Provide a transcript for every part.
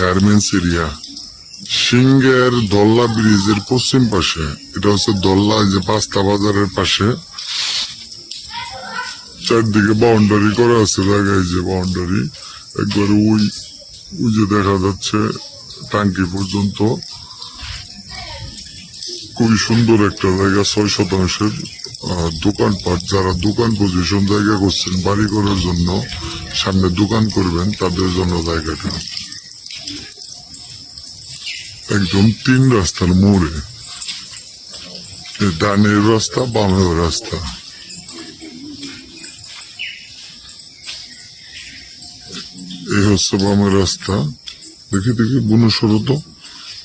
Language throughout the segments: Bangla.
গার্মেন্টস এরিয়া সিংহের দল্লা ব্রিজের পশ্চিম পাশে। এটা হচ্ছে দল্লা যে পাস্তা বাজারের পাশে। চারদিকে বাউন্ডারি করা আছে, জায়গায় যে বাউন্ডারি একবারে ওই ওই যে দেখা যাচ্ছে টাঙ্কি পর্যন্ত। খুবই সুন্দর একটা জায়গা, ছয় শতাংশের দোকানপাট যারা দোকান পজিশন জায়গা করছেন, বাড়ি করার জন্য সামনে দোকান করবেন, তাদের জন্য জায়গাটা। একদম তিন রাস্তার মোড়ে। ডানের রাস্তা, বামের রাস্তা। এই হচ্ছে বামের রাস্তা। দেখি দেখি, বুনো সরু তো।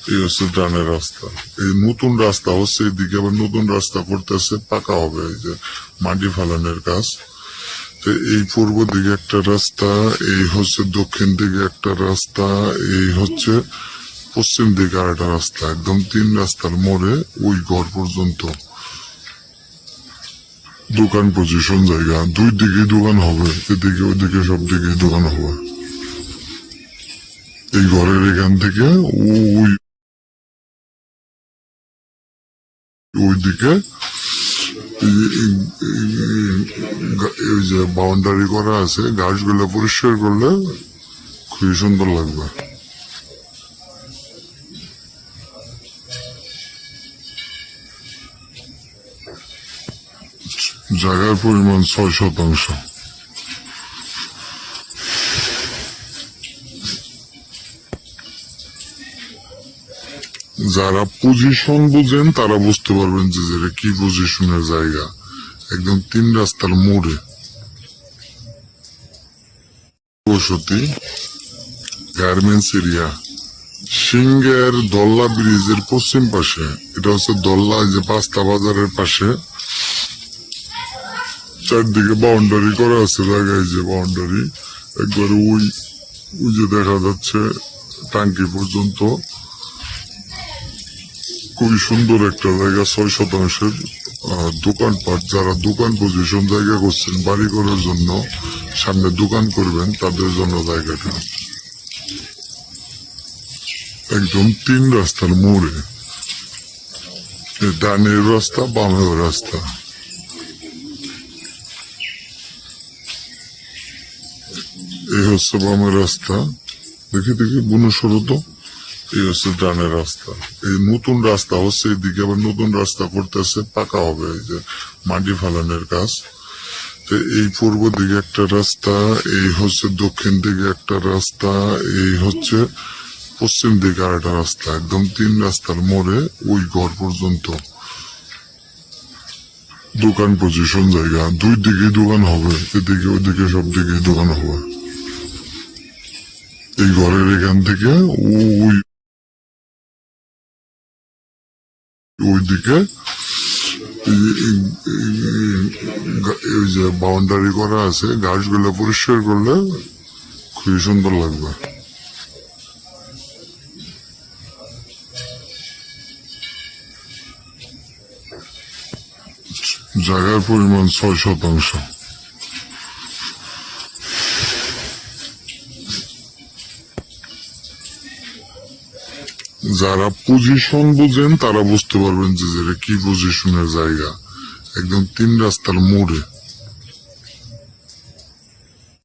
এই হচ্ছে ডানের রাস্তা। এই নতুন রাস্তা হচ্ছে এদিকে, আবার নতুন রাস্তা করতেছে, পাকা হবে এই যে মাটি ফালানোর কাজ। তো এই পূর্ব দিকে একটা রাস্তা, এই হচ্ছে দক্ষিণ দিকে একটা রাস্তা, এই হচ্ছে পশ্চিম দিকে আর একটা রাস্তা, একদম তিন রাস্তার মোড়ে ওই ঘর পর্যন্ত। দোকান পজিশন জায়গা, দুই দিকে দোকান হবে, এদিকে ওইদিকে সব দিকে দোকান হবে। এই ঘরের এখান থেকে ওই ওইদিকে এই যে বাউন্ডারি করা আছে, গাছগুলো পরিষ্কার করলে খুবই সুন্দর লাগবে। জায়গার পরিমাণ ছয় শতাংশ। যারা পজিশন বুঝেন, তারা বুঝতে পারবেন যে যেটা কি পজিশনের জায়গা। একদম তিন রাস্তার মোড়ে। বসতি গার্মেন্টস এরিয়া সিংহের দল্লা ব্রিজের পশ্চিম পাশে। এটা হচ্ছে দল্লা যে পাস্তা বাজারের পাশে। চারদিকে বাউন্ডারি করা আছে জায়গায় যে বাউন্ডারি একবারে ওই ওই যে দেখা যাচ্ছে, টাঙ্কি পর্যন্ত। খুবই সুন্দর একটা জায়গা, ছয় শতাংশের দোকানপাট। যারা দোকান পজিশন জায়গা করছেন, বাড়ি করার জন্য সামনে দোকান করবেন, তাদের জন্য জায়গাটা। একদম তিন রাস্তার মোড়ে। ডানের রাস্তা, বামের রাস্তা। এই হচ্ছে বামের রাস্তা। দেখি দেখি, বুনো সরু তো। এই হচ্ছে ডানের রাস্তা। এই নতুন রাস্তা হচ্ছে এদিকে, আবার নতুন রাস্তা করতেছে, পাকা হবে এই যে মাটি ফালানোর কাজ। তো এই পূর্ব দিকে একটা রাস্তা, এই হচ্ছে দক্ষিণ দিকে একটা রাস্তা, এই হচ্ছে পশ্চিম দিকে আর একটা রাস্তা। একদম তিন রাস্তার মোড়ে ওই ঘর পর্যন্ত। দোকান পজিশন জায়গা। দুই দিকে দোকান হবে, এদিকে ওইদিকে সব দিকে দোকান হবে। এই ঘরের এখান থেকে ওই ওইদিকে যে বাউন্ডারি করা আছে, গাছগুলো পরিষ্কার করলে খুবই সুন্দর লাগবে। জায়গার পরিমাণ ছয় শতাংশ। যারা পজিশন বুঝেন, তারা বুঝতে পারবেন যে যেটা কি পজিশনের জায়গা। একদম তিন রাস্তার মোড়ে।